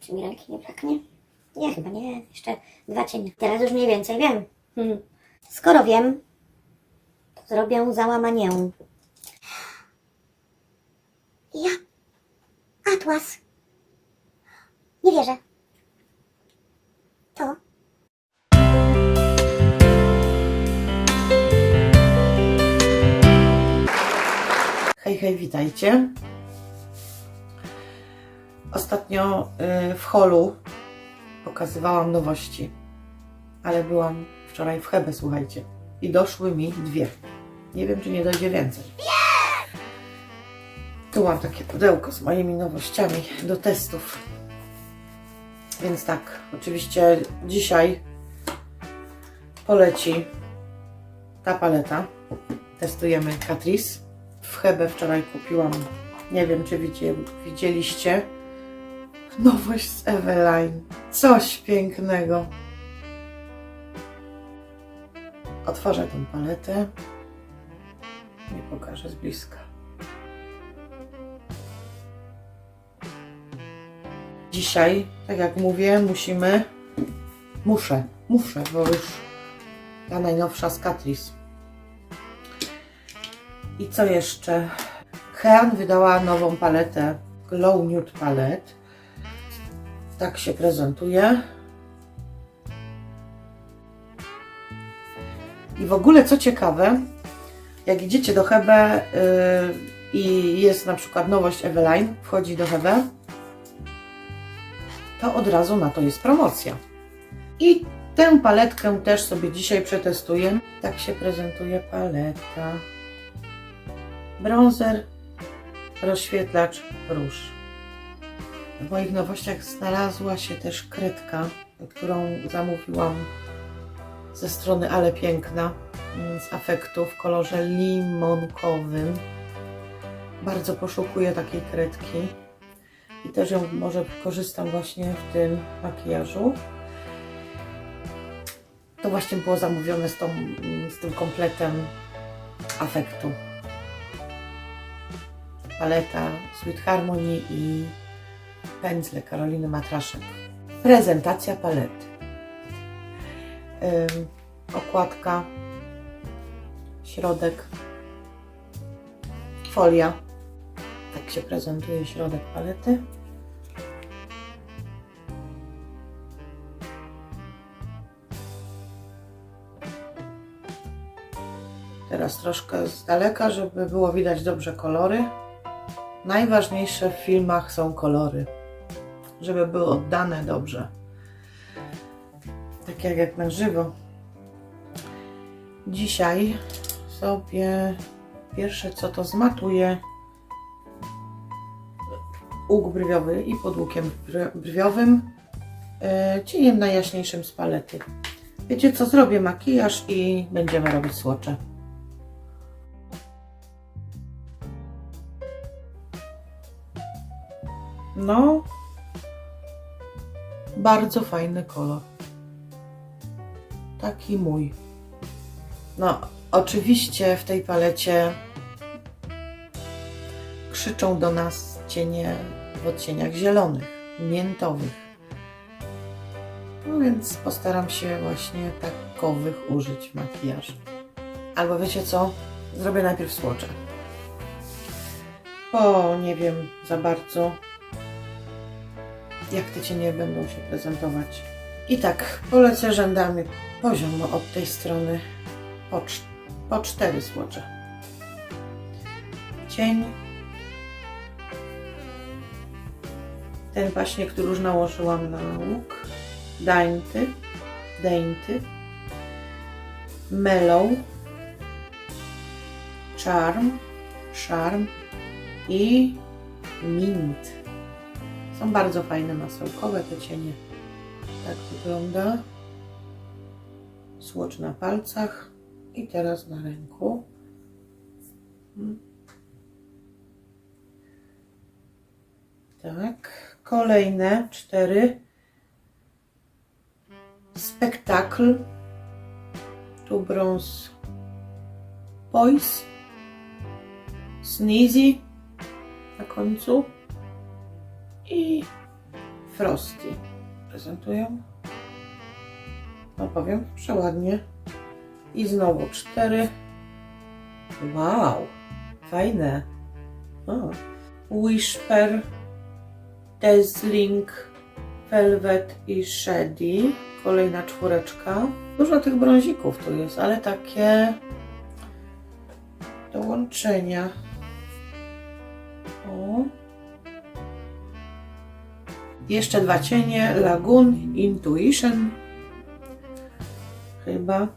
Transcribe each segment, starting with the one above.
Czy mi ręki nie braknie? Nie, chyba nie. Jeszcze dwa cienie. Teraz już mniej więcej wiem. Hmm. Skoro wiem, to zrobię załamanie. Ja? Atlas. Nie wierzę. To? Hej, hej, witajcie. Ostatnio y, w holu pokazywałam nowości, ale byłam wczoraj w Hebe, słuchajcie, i doszły mi dwie. Nie wiem, czy nie dojdzie więcej. Tu mam takie pudełko z moimi nowościami do testów. Więc tak, oczywiście dzisiaj poleci ta paleta. Testujemy Catrice. W Hebe wczoraj kupiłam, nie wiem czy widzie, widzieliście, nowość z Eveline. Coś pięknego. Otworzę tę paletę. Nie pokażę z bliska. Dzisiaj, tak jak mówię, musimy, muszę, muszę, bo już ta najnowsza z Catrice. I co jeszcze? Hean wydała nową paletę Glow Nude Palette. Tak się prezentuje. I w ogóle co ciekawe, jak idziecie do Hebe yy, i jest na przykład nowość Eveline, wchodzi do Hebe, to od razu na to jest promocja. I tę paletkę też sobie dzisiaj przetestuję. Tak się prezentuje paleta bronzer, rozświetlacz, róż. W moich nowościach znalazła się też kredka, którą zamówiłam ze strony Ale Piękna mm, z afektu w kolorze limonkowym. Bardzo poszukuję takiej kredki i też ją może korzystam właśnie w tym makijażu. To właśnie było zamówione z, tą, z tym kompletem afektu paleta Sweet Harmony i pędzle Karoliny Matraszek. Prezentacja palety. Okładka, środek, folia. Tak się prezentuje środek palety. Teraz troszkę z daleka, żeby było widać dobrze kolory. Najważniejsze w filmach są kolory, żeby były oddane dobrze. Tak jak, jak na żywo. Dzisiaj sobie pierwsze co to zmatuję łuk brwiowy i pod łukiem br- brwiowym yy, cieniem najjaśniejszym z palety. Wiecie co, zrobię makijaż i będziemy robić słocze. No, bardzo fajny kolor. Taki mój. No, oczywiście w tej palecie krzyczą do nas cienie w odcieniach zielonych, miętowych. No więc postaram się właśnie takowych użyć w makijażu. Albo wiecie co? Zrobię najpierw słocze. Bo nie wiem za bardzo, jak te cienie będą się prezentować. I tak, polecę rzędami poziomo od tej strony po, po cztery słocze. Cień. Ten właśnie, który już nałożyłam na łuk. Dainty. Dainty. Mellow. Charm. Charm. I mint. Są bardzo fajne masełkowe te cienie. Tak wygląda. Słocz na palcach i teraz na ręku. Mm. Tak. Kolejne cztery. Spektakl. Tu brąz. Boys. Sneezy na końcu i Frosty prezentują. No powiem, przeładnie. I znowu cztery. Wow, fajne. O. Whisper, Dazzling, Velvet i Shady. Kolejna czwóreczka. Dużo tych brązików tu jest, ale takie do łączenia. O. Jeszcze dwa cienie. Lagoon, Intuition. Chyba.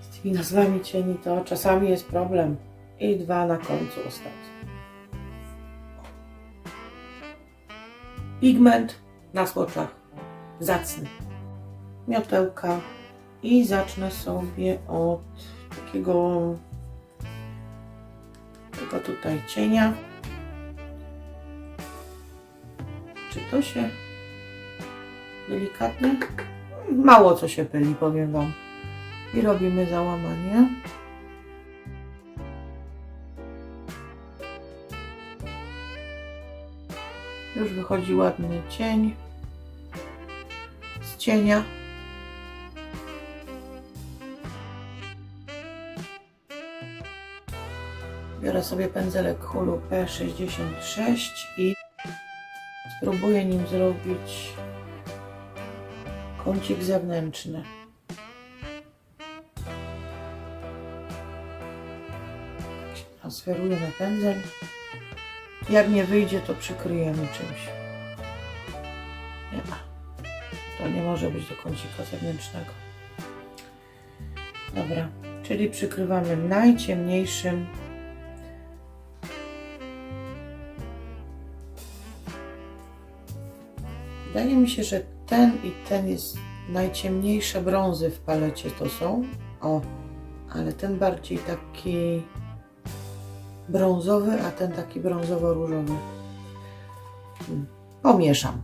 Z tymi nazwami cieni to czasami jest problem. I dwa na końcu ostatnie. Pigment na słoczach. Zacny. Miotełka. I zacznę sobie od takiego tego tutaj cienia. To się delikatnie? Mało co się pyli, powiem Wam. I robimy załamanie. Już wychodzi ładny cień z cienia. Biorę sobie pędzelek Hulu P66 i spróbuję nim zrobić kącik zewnętrzny. Transferuję na pędzel. Jak nie wyjdzie, to przykryjemy czymś. Nie ma. To nie może być do kącika zewnętrznego. Dobra, czyli przykrywamy najciemniejszym Wydaje mi się, że ten i ten jest najciemniejsze brązy w palecie to są. O, ale ten bardziej taki brązowy, a ten taki brązowo-różowy. Hmm, Pomieszam.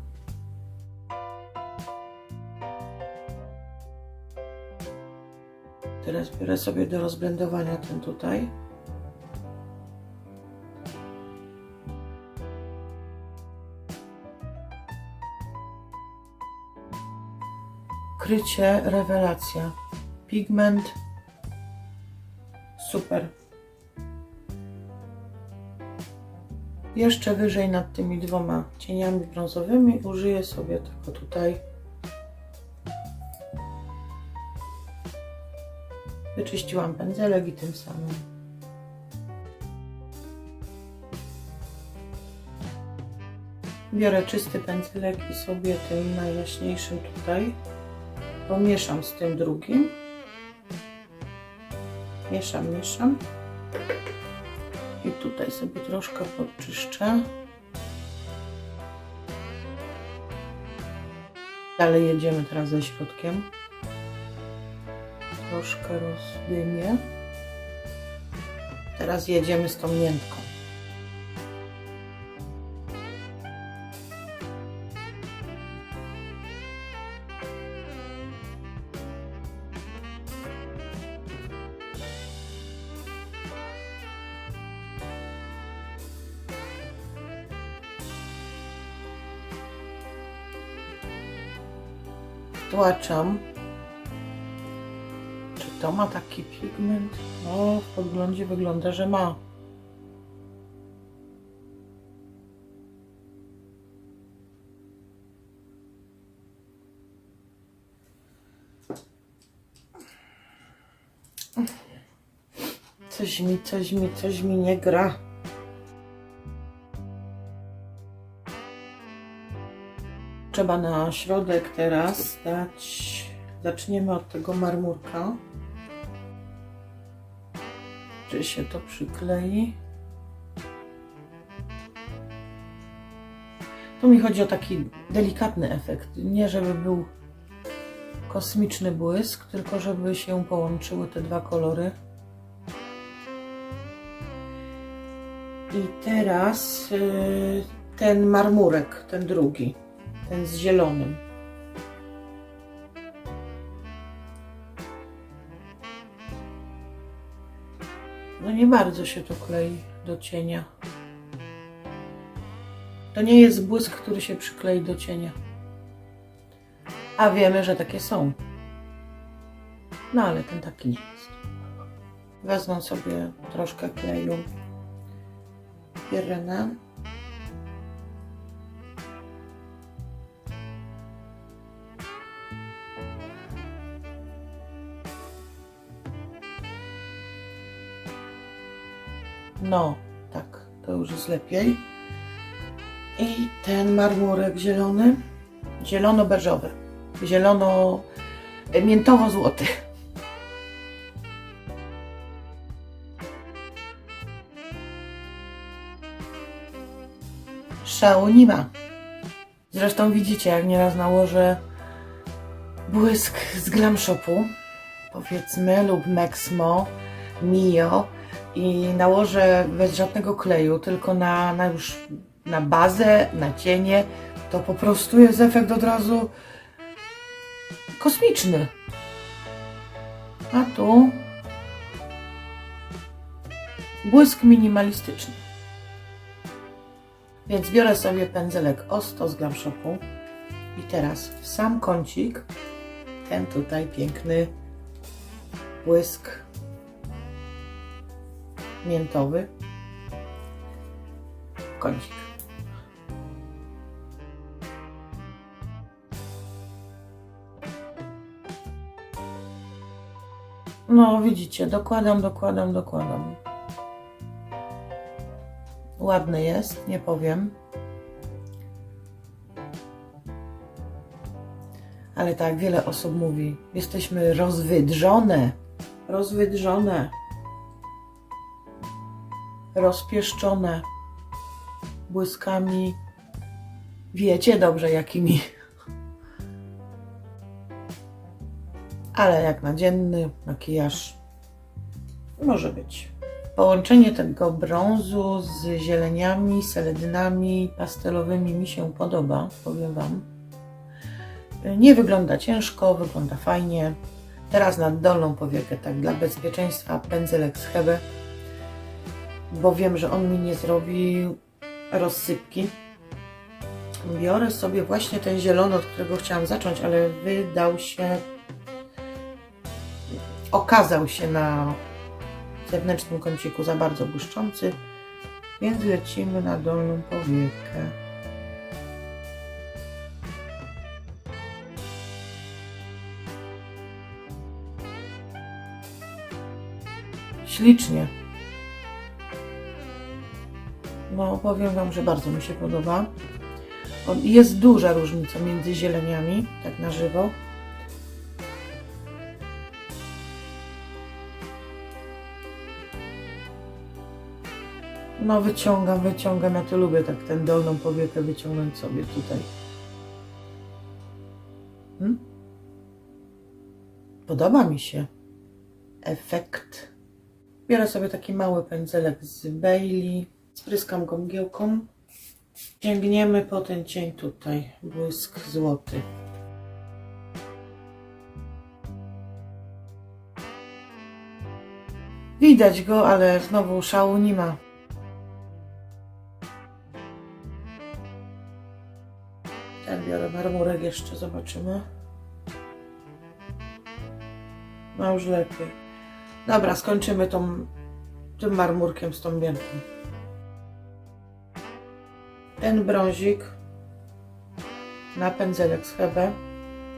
Teraz biorę sobie do rozblendowania ten tutaj. Krycie, rewelacja. Pigment. Super. Jeszcze wyżej nad tymi dwoma cieniami brązowymi użyję sobie tego tutaj. Wyczyściłam pędzelek i tym samym. Biorę czysty pędzelek i sobie tym najjaśniejszym tutaj pomieszam z tym drugim. Mieszam, mieszam. I tutaj sobie troszkę podczyszczę. Dalej jedziemy teraz ze środkiem. Troszkę rozdymię. Teraz jedziemy z tą miętką. Tłaczam. Czy to ma taki pigment? No, w podglądzie wygląda, że ma. Coś mi, coś mi, coś mi nie gra. Trzeba na środek teraz dać. Zaczniemy od tego marmurka. Czy się to przyklei? Tu mi chodzi o taki delikatny efekt. Nie żeby był kosmiczny błysk, tylko żeby się połączyły te dwa kolory. I teraz yy, ten marmurek, ten drugi, ten z zielonym. No nie bardzo się to klei do cienia. To nie jest błysk, który się przyklei do cienia. A wiemy, że takie są. No ale ten taki nie jest. Wezmę sobie troszkę kleju Pirena. No, tak, to już jest lepiej. I ten marmurek zielony, zielono-beżowy, zielono miętowo-złoty. Szału nie ma. Zresztą widzicie, jak nieraz nałożę błysk z Glam Shopu, powiedzmy, lub Maxmo, Mio i nałożę bez żadnego kleju, tylko na, na już na bazę, na cienie, to po prostu jest efekt od razu kosmiczny. A tu błysk minimalistyczny. Więc biorę sobie pędzelek Osto z Glam Shopu i teraz w sam kącik ten tutaj piękny błysk miętowy. Kącik. No, widzicie, dokładam, dokładam, dokładam. Ładny jest, nie powiem. Ale tak, wiele osób mówi, jesteśmy rozwydrzone. Rozwydrzone. Rozpieszczone. Błyskami. Wiecie dobrze, jakimi. Ale jak na dzienny makijaż może być. Połączenie tego brązu z zieleniami, seledynami pastelowymi mi się podoba, powiem Wam. Nie wygląda ciężko, wygląda fajnie. Teraz na dolną powiekę, tak dla bezpieczeństwa, pędzelek z Hebe, bo wiem, że on mi nie zrobi rozsypki. Biorę sobie właśnie ten zielony, od którego chciałam zacząć, ale wydał się, okazał się na zewnętrznym kąciku za bardzo błyszczący, więc lecimy na dolną powiekę. Ślicznie. No, powiem Wam, że bardzo mi się podoba. Jest duża różnica między zieleniami, tak na żywo. No wyciągam, wyciągam, ja to lubię tak tę dolną powiekę wyciągnąć sobie tutaj. Hmm? Podoba mi się efekt. Biorę sobie taki mały pędzelek z Bailey, spryskam go mgiełką. Sięgniemy po ten cień tutaj, błysk złoty. Widać go, ale znowu szału nie ma. Ten biorę marmurek jeszcze, zobaczymy. No już lepiej. Dobra, skończymy tą, tym marmurkiem z tą bianką. Ten brązik na pędzelek z Hebe,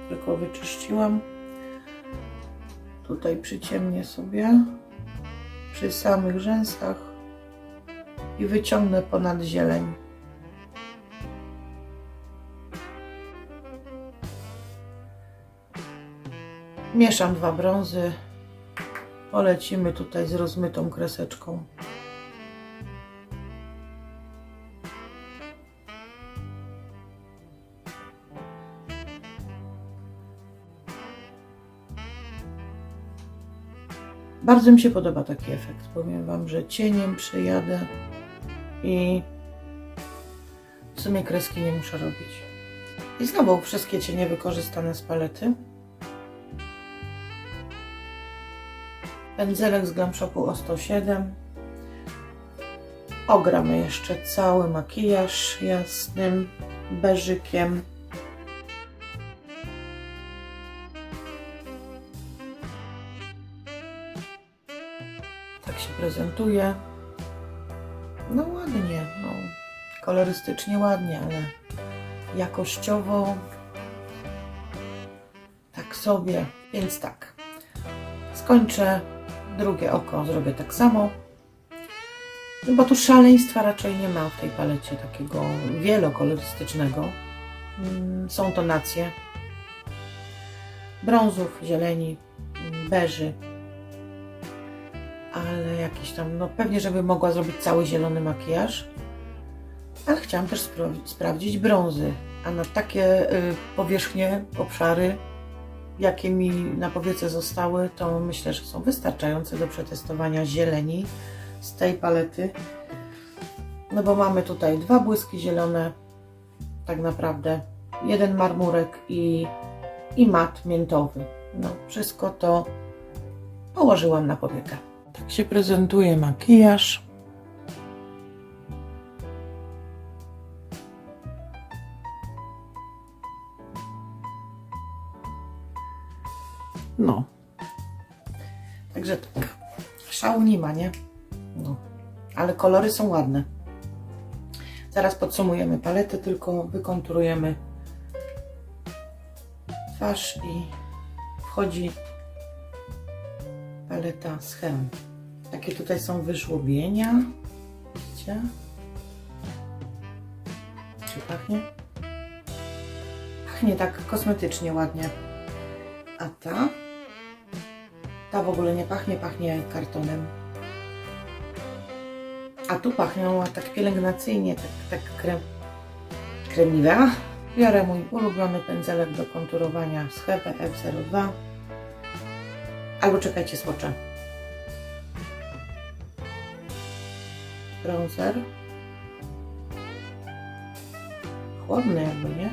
tylko wyczyściłam. Tutaj przyciemnię sobie przy samych rzęsach i wyciągnę ponad zieleń. Mieszam dwa brązy. Polecimy tutaj z rozmytą kreseczką. Bardzo mi się podoba taki efekt. Powiem Wam, że cieniem przejadę i w sumie kreski nie muszę robić. I znowu wszystkie cienie wykorzystane z palety. Pędzelek z Glam Shopu o 107. ogramy jeszcze cały makijaż jasnym beżykiem. Prezentuje. No ładnie, no. Kolorystycznie ładnie, ale jakościowo tak sobie. Więc tak. Skończę drugie oko, zrobię tak samo. No bo tu szaleństwa raczej nie ma w tej palecie takiego wielokolorystycznego. Mm, Są tonacje brązów, zieleni, mm, beży, jakiś tam, no pewnie, żeby mogła zrobić cały zielony makijaż, ale chciałam też sprawdzić brązy, a na takie y, powierzchnie, obszary, jakie mi na powiece zostały, to myślę, że są wystarczające do przetestowania zieleni z tej palety. No bo mamy tutaj dwa błyski zielone, tak naprawdę, jeden marmurek i, i mat miętowy. No, wszystko to położyłam na powiekę. Tak się prezentuje makijaż. No. Także tak. Szału nie ma, nie? No. Ale kolory są ładne. Zaraz podsumujemy paletę, tylko wykonturujemy twarz i wchodzi paleta z Hem. Takie tutaj są wyżłobienia. Widzicie? Czy pachnie? Pachnie tak kosmetycznie ładnie. A ta? Ta w ogóle nie pachnie, pachnie kartonem. A tu pachnią tak pielęgnacyjnie, tak, tak krem, kremliwe. Biorę mój ulubiony pędzelek do konturowania z Hebe F02. Albo czekajcie, smoczę. Bronzer. Chłodny jakby, nie?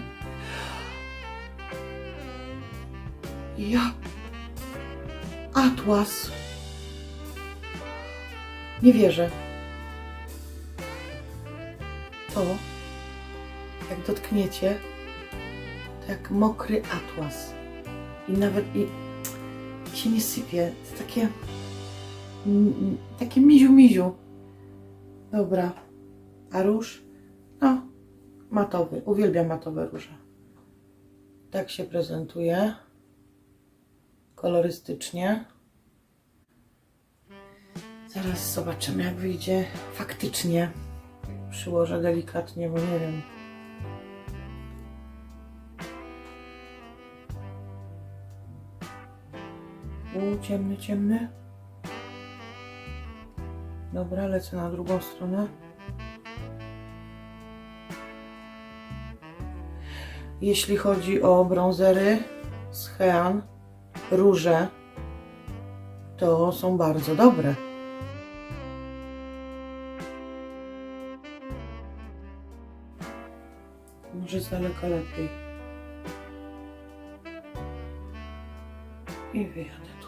Ja. Atlas. Nie wierzę. To, jak dotkniecie, to jak mokry atlas. I nawet i się nie sypie. To takie, takie miziu-miziu. Dobra. A róż? No, matowy. Uwielbiam matowe róże. Tak się prezentuje. Kolorystycznie. Zaraz zobaczymy, jak wyjdzie faktycznie. Przyłożę delikatnie, bo nie wiem. U, ciemny, ciemny. Dobra, lecę na drugą stronę. Jeśli chodzi o brązery z Hean, róże, to są bardzo dobre. Może z daleka lepiej. I wyjadę.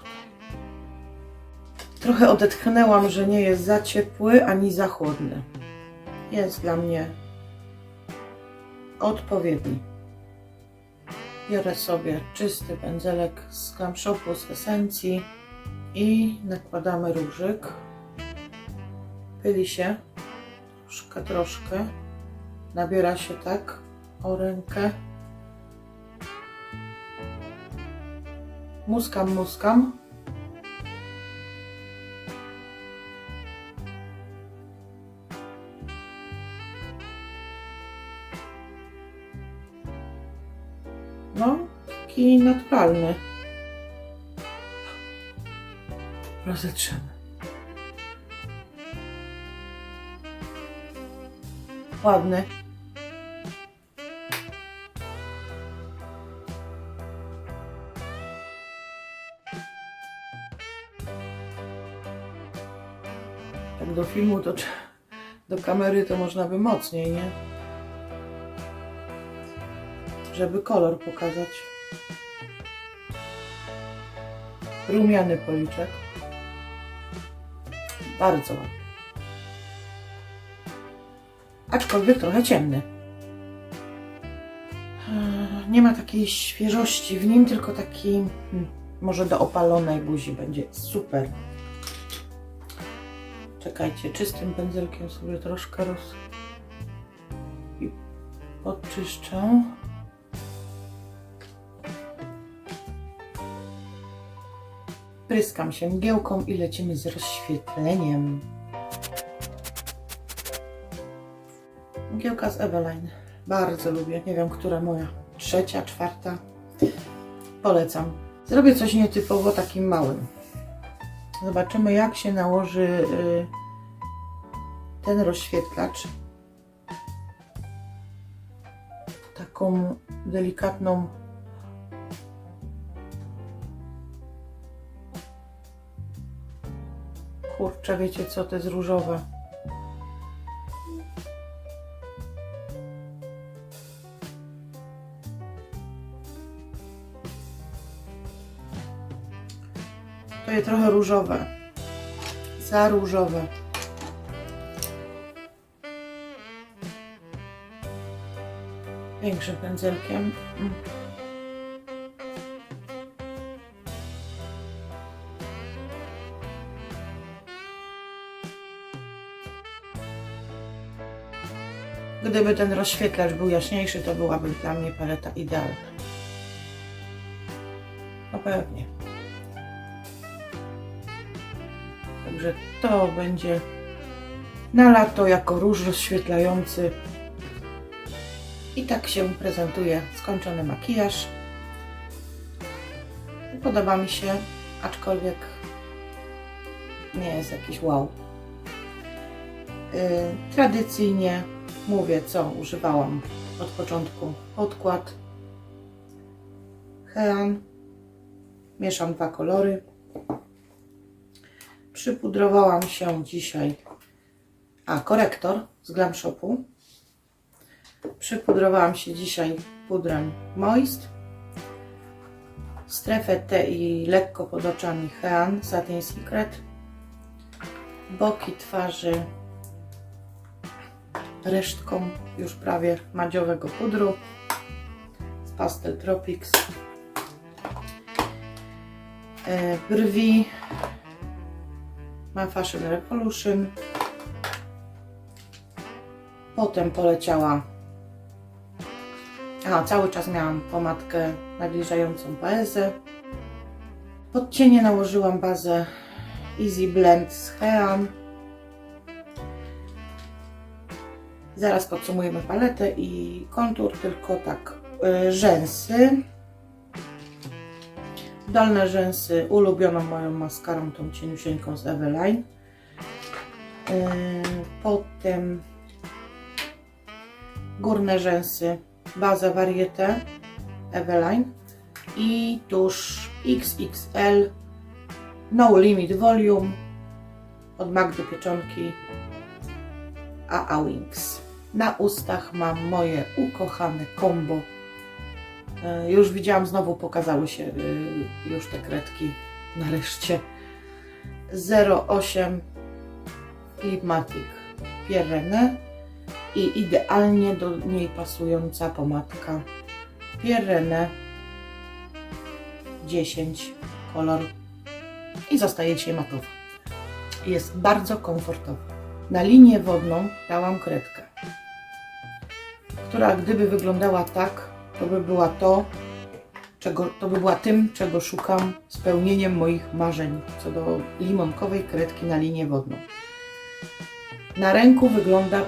Trochę odetchnęłam, że nie jest za ciepły ani za chłodny. Jest dla mnie odpowiedni. Biorę sobie czysty pędzelek z Glam z esencji i nakładamy różyk. Pyli się troszkę, troszkę. Nabiera się tak o rękę. Muskam, muskam. Taki naturalny. Rozetrzemy. Ładny. Tak do filmu to do kamery to można by mocniej, nie? Żeby kolor pokazać. Rumiany policzek. Bardzo ładny. aczkolwiek trochę ciemny. Eee, Nie ma takiej świeżości w nim, tylko taki hmm, może do opalonej buzi będzie super. Czekajcie, czystym pędzelkiem sobie troszkę roz... i podczyszczę. Pryskam się mgiełką i lecimy z rozświetleniem. Mgiełka z Eveline. Bardzo lubię. Nie wiem, która moja. Trzecia, czwarta. Polecam. Zrobię coś nietypowo takim małym. Zobaczymy, jak się nałoży y, ten rozświetlacz. Taką delikatną Kurczę, wiecie co, to jest różowe. To jest trochę różowe. Za różowe. Większym pędzelkiem. Gdyby ten rozświetlacz był jaśniejszy, to byłaby dla mnie paleta idealna. No pewnie. Także to będzie na lato jako róż rozświetlający. I tak się prezentuje skończony makijaż. Podoba mi się, aczkolwiek nie jest jakiś wow. Yy, tradycyjnie mówię, co używałam od początku. Podkład, hean, mieszam dwa kolory. Przypudrowałam się dzisiaj, a korektor z Glam Shopu. Przypudrowałam się dzisiaj pudrem Moist. Strefę T i lekko pod oczami Hean Satin Secret. Boki twarzy resztką już prawie madziowego pudru z Pastel Tropics. E, Brwi ma Fashion Revolution. Potem poleciała. A, cały czas miałam pomadkę nawilżającą paezę. Pod cienie nałożyłam bazę Easy Blend z Hean. Zaraz podsumujemy paletę i kontur, tylko tak, y, rzęsy. Dolne rzęsy ulubioną moją maskarą, tą cieniusieńką z Eveline. Y, Potem górne rzęsy, baza Varieté Eveline i tusz XXL No Limit Volume od Magdy Pieczonki AA Wings. Na ustach mam moje ukochane combo. E, Już widziałam, znowu pokazały się y, już te kredki nareszcie. 08 Flipmatic Pierrenne i idealnie do niej pasująca pomadka Pierrenne 10 kolor i zostaje dzisiaj matowa. Jest bardzo komfortowa. Na linię wodną dałam kredkę, która gdyby wyglądała tak, to by była to, czego, to by była tym, czego szukam spełnieniem moich marzeń co do limonkowej kredki na linię wodną. Na ręku wygląda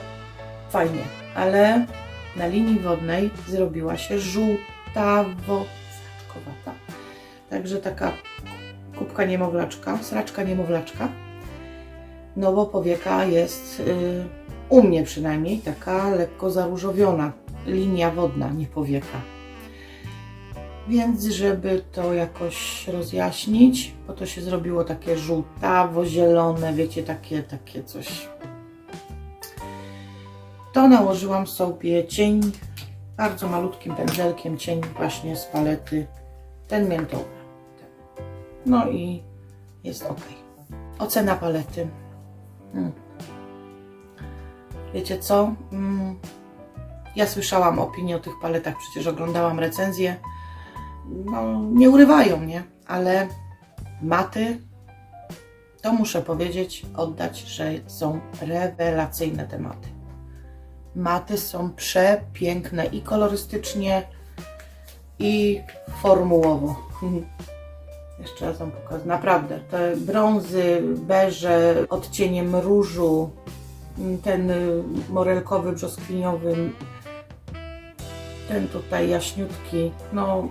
fajnie, ale na linii wodnej zrobiła się żółtawo-sraczkowata. Także taka kubka niemowlaczka, sraczka niemowlaczka. No bo powieka jest y, u mnie przynajmniej taka lekko zaróżowiona. Linia wodna, nie powieka. Więc żeby to jakoś rozjaśnić, bo to się zrobiło takie żółtawo-zielone, wiecie, takie, takie coś. To nałożyłam sobie cień bardzo malutkim pędzelkiem, cień właśnie z palety, ten miętowy. No i jest ok. Ocena palety. Hmm. Wiecie co? Mm, ja słyszałam opinię o tych paletach, przecież oglądałam recenzję. No, nie urywają mnie, ale maty, to muszę powiedzieć, oddać, że są rewelacyjne tematy. Maty są przepiękne i kolorystycznie, i formułowo. Jeszcze raz Wam pokażę. Naprawdę, te brązy, beże, odcieniem różu, ten y, morelkowy, brzoskwiniowy, ten tutaj jaśniutki, no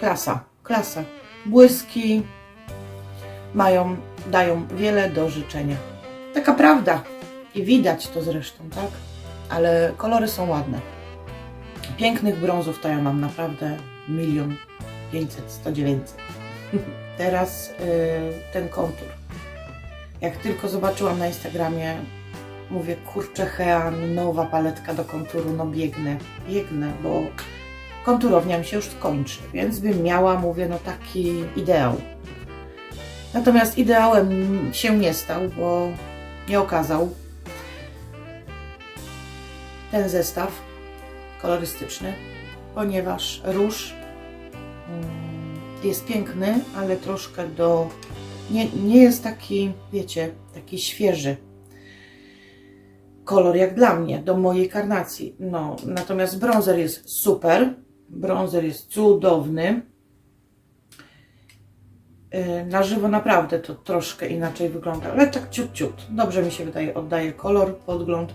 klasa, klasa. Błyski mają, dają wiele do życzenia. Taka prawda i widać to zresztą, tak? Ale kolory są ładne. Pięknych brązów to ja mam naprawdę milion pięćset, sto dziewięćset. Teraz y, ten kontur. Jak tylko zobaczyłam na Instagramie, mówię, kurczę, Hean, nowa paletka do konturu, no biegnę, biegnę, bo konturownia mi się już kończy, więc bym miała, mówię, no taki ideał. Natomiast ideałem się nie stał, bo nie okazał ten zestaw kolorystyczny, ponieważ róż mm, jest piękny, ale troszkę do. Nie, nie jest taki, wiecie, taki świeży kolor jak dla mnie, do mojej karnacji. No, natomiast bronzer jest super. Bronzer jest cudowny. Yy, Na żywo naprawdę to troszkę inaczej wygląda, ale tak ciut, ciut. Dobrze mi się wydaje, oddaje kolor, podgląd.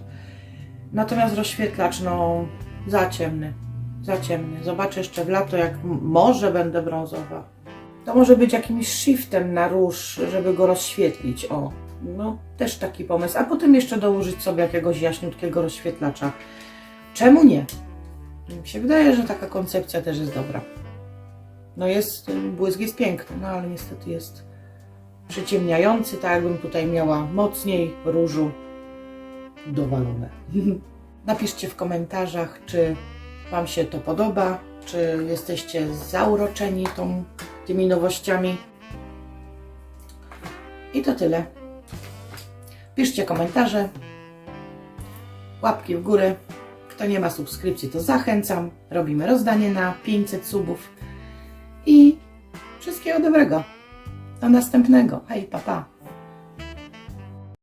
Natomiast rozświetlacz, no, za ciemny. Za ciemny. Zobaczę jeszcze w lato, jak może będę brązowa. To może być jakimś shiftem na róż, żeby go rozświetlić. O, no, też taki pomysł. A potem jeszcze dołożyć sobie jakiegoś jaśniutkiego rozświetlacza. Czemu nie? Mi się wydaje, że taka koncepcja też jest dobra. No jest, błysk jest piękny, no ale niestety jest przyciemniający, tak jakbym tutaj miała mocniej różu dowalone. Napiszcie w komentarzach, czy Wam się to podoba, czy jesteście zauroczeni tą, tymi nowościami. I to tyle. Piszcie komentarze, łapki w górę. Kto nie ma subskrypcji, to zachęcam. Robimy rozdanie na 500 subów. I wszystkiego dobrego. Do następnego. Hej, papa. Pa.